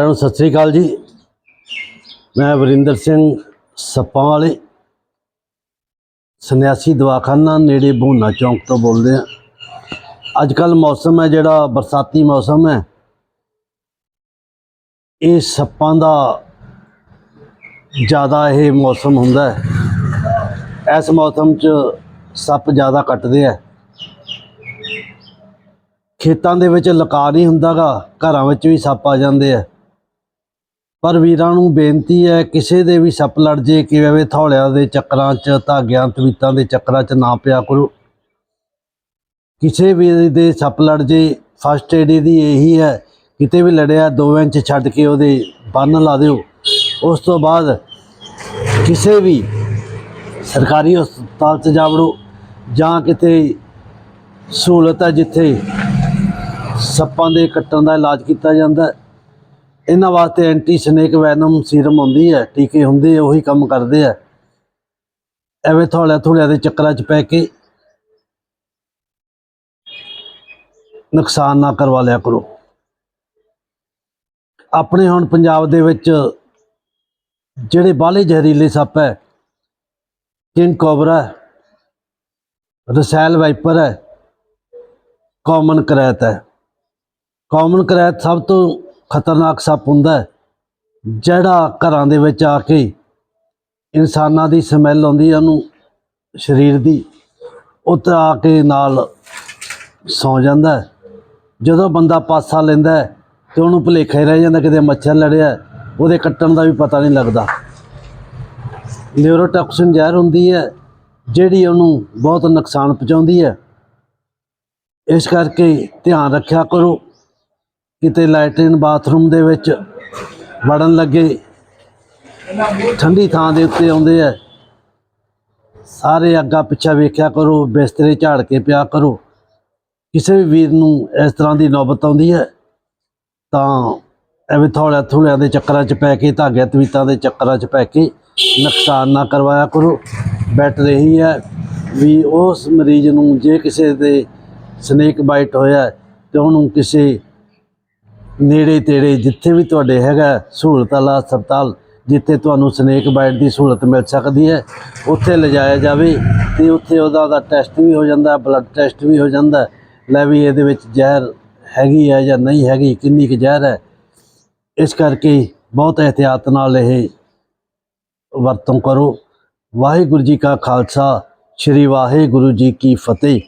ਸਾਰਿਆਂ ਨੂੰ ਸਤਿ ਸ੍ਰੀ ਅਕਾਲ ਜੀ। ਮੈਂ ਵਰਿੰਦਰ ਸਿੰਘ ਸੱਪਾਂ ਵਾਲੇ ਸੰਨਿਆਸੀ ਦਵਾਖਾਨਾ ਨੇੜੇ ਬੋਨਾ ਚੌਂਕ ਤੋਂ ਬੋਲਦੇ ਆ ਅੱਜ ਕੱਲ ਮੌਸਮ ਹੈ ਜਿਹੜਾ, ਬਰਸਾਤੀ ਮੌਸਮ ਹੈ। ਇਹ ਸੱਪਾਂ ਦਾ ਜ਼ਿਆਦਾ ਇਹ ਮੌਸਮ ਹੁੰਦਾ ਹੈ। ਇਸ ਮੌਸਮ 'ਚ ਸੱਪ ਜ਼ਿਆਦਾ ਕੱਟਦੇ ਆ। ਖੇਤਾਂ ਦੇ ਵਿੱਚ ਲਕਾ ਨਹੀਂ ਹੁੰਦਾਗਾ, ਘਰਾਂ ਵਿੱਚ ਵੀ ਸੱਪ ਆ ਜਾਂਦੇ ਆ। ਪਰ ਵੀਰਾਂ ਨੂੰ ਬੇਨਤੀ ਹੈ, ਕਿਸੇ ਦੇ ਵੀ ਸੱਪ ਲੜ ਜੇ, ਕਿਵੇਂ ਥੌਲਿਆਂ ਦੇ ਚੱਕਰਾਂ 'ਚ, ਧਾਗਿਆਂ, ਤਵੀਤਾਂ ਦੇ ਚੱਕਰਾਂ 'ਚ ਨਾ ਪਿਆ ਕਰੋ। ਕਿਸੇ ਵੀ ਦੇ ਸੱਪ ਲੜ ਜੇ ਫਸਟ ਏਡ ਦੀ ਇਹੀ ਹੈ, ਕਿਤੇ ਵੀ ਲੜਿਆ 2 ਇੰਚ ਛੱਡ ਕੇ ਉਹਦੇ ਬੰਨ ਲਾ ਦਿਓ। ਉਸ ਤੋਂ ਬਾਅਦ ਕਿਸੇ ਵੀ ਸਰਕਾਰੀ ਹਸਪਤਾਲ 'ਚ ਜਾ ਵੜੋ ਜਾਂ ਕਿਤੇ ਸਹੂਲਤ ਹੈ ਜਿੱਥੇ ਸੱਪਾਂ ਦੇ ਕੱਟਣ ਦਾ ਇਲਾਜ ਕੀਤਾ ਜਾਂਦਾ ਇਹਨਾਂ ਵਾਸਤੇ ਐਂਟੀ ਸਨੇਕ ਵੈਨਮ ਸੀਰਮ ਹੁੰਦੀ ਹੈ ਟੀਕੇ ਹੁੰਦੇ ਆ ਉਹੀ ਕੰਮ ਕਰਦੇ ਆ। ਐਵੇਂ ਥੋੜਿਆ ਥੋੜਿਆ ਦੇ ਚੱਕਰਾਂ 'ਚ ਪੈ ਕੇ ਨੁਕਸਾਨ ਨਾ ਕਰਵਾ ਲਿਆ ਕਰੋ। ਆਪਣੇ ਹੁਣ ਪੰਜਾਬ ਦੇ ਵਿੱਚ ਜਿਹੜੇ ਬਾਹਲੇ ਜ਼ਹਿਰੀਲੇ ਸੱਪ ਹੈ ਕਿੰਗ ਕੋਬਰਾ ਹੈ, ਰਸੈਲ ਵਾਈਪਰ ਹੈ ਕਾਮਨ ਕਰੈਤ ਹੈ। ਕਾਮਨ ਕਰੈਤ ਸਭ ਤੋਂ ਖਤਰਨਾਕ ਸੱਪ ਹੁੰਦਾ ਜਿਹੜਾ ਘਰਾਂ ਦੇ ਵਿੱਚ ਆ ਕੇ ਇਨਸਾਨਾਂ ਦੀ ਸਮੈਲ ਆਉਂਦੀ ਹੈ, ਉਹਨੂੰ ਸਰੀਰ ਦੀ ਉਤਰ ਆ ਕੇ ਨਾਲ ਸੌ ਜਾਂਦਾ ਜਦੋਂ ਬੰਦਾ ਪਾਸਾ ਲੈਂਦਾ ਹੈ, ਤੇ ਉਹਨੂੰ ਭੁਲੇਖਾ ਹੀ ਰਹਿ ਜਾਂਦਾ, ਕਿਤੇ ਮੱਛਰ ਲੜਿਆ ਉਹਦੇ ਕੱਟਣ ਦਾ ਵੀ ਪਤਾ ਨਹੀਂ ਲੱਗਦਾ। ਨਿਊਰੋਟੌਕਸਿਨ ਜ਼ਹਿਰ ਹੁੰਦੀ ਹੈ, ਜਿਹੜੀ ਉਹਨੂੰ ਬਹੁਤ ਨੁਕਸਾਨ ਪਹੁੰਚਾਉਂਦੀ ਹੈ। ਇਸ ਕਰਕੇ ਧਿਆਨ ਰੱਖਿਆ ਕਰੋ। ਕਿਤੇ ਲੈਟਰਿਨ ਬਾਥਰੂਮ ਦੇ ਵਿੱਚ ਵੜਨ ਲੱਗੇ। ਠੰਡੀ ਥਾਂ ਦੇ ਉੱਤੇ ਆਉਂਦੇ ਆ। ਸਾਰੇ ਅੱਗਾ ਪਿੱਛਾ ਵੇਖਿਆ ਕਰੋ ਬਿਸਤਰੇ ਝਾੜ ਕੇ ਪਿਆ ਕਰੋ। ਕਿਸੇ ਵੀ ਵੀਰ ਨੂੰ ਇਸ ਤਰ੍ਹਾਂ ਦੀ ਨੌਬਤ ਆਉਂਦੀ ਹੈ ਤਾਂ ਐਵੇਂ ਥੋੜ੍ਹਾ ਥੋੜ੍ਹਿਆਂ ਦੇ ਚੱਕਰਾਂ 'ਚ ਪੈ ਕੇ ਧਾਗੇ ਤਵੀਤਾਂ ਦੇ ਚੱਕਰਾਂ 'ਚ ਪੈ ਕੇ ਨੁਕਸਾਨ ਨਾ ਕਰਵਾਇਆ ਕਰੋ। ਬੈਟਰ ਇਹੀ ਹੈ ਵੀ ਉਸ ਮਰੀਜ਼ ਨੂੰ ਜੇ ਕਿਸੇ ਦੇ ਸਨੇਕ ਬਾਈਟ ਹੋਇਆ ਹੈ, ਤੇ ਉਹਨੂੰ ਕਿਸੇ ਨੇੜੇ ਤੇੜੇ ਜਿੱਥੇ ਵੀ ਤੁਹਾਡੇ ਹੈਗਾ ਸਹੂਲਤ ਵਾਲਾ ਹਸਪਤਾਲ, ਜਿੱਥੇ ਤੁਹਾਨੂੰ ਸਨੇਕ ਬਾਈਟ ਦੀ ਸਹੂਲਤ ਮਿਲ ਸਕਦੀ ਹੈ, ਉੱਥੇ ਲਿਜਾਇਆ ਜਾਵੇ ਤੇ ਉੱਥੇ ਉਹਦਾ ਦਾ ਟੈਸਟ ਵੀ ਹੋ ਜਾਂਦਾ, ਬਲੱਡ ਟੈਸਟ ਵੀ ਹੋ ਜਾਂਦਾ। ਲੈ ਵੀ ਇਹਦੇ ਵਿੱਚ ਜ਼ਹਿਰ ਹੈਗੀ ਹੈ ਜਾਂ ਨਹੀਂ ਹੈਗੀ, ਕਿੰਨੀ ਕੁ ਜ਼ਹਿਰ ਹੈ। ਇਸ ਕਰਕੇ ਬਹੁਤ ਇhtiyat ਨਾਲ ਇਹ ਵਰਤੋਂ ਕਰੋ। ਵਾਹਿਗੁਰੂ ਜੀ ਕਾ ਖਾਲਸਾ, ਸ੍ਰੀ ਵਾਹਿਗੁਰੂ ਜੀ ਕੀ ਫਤਿਹ।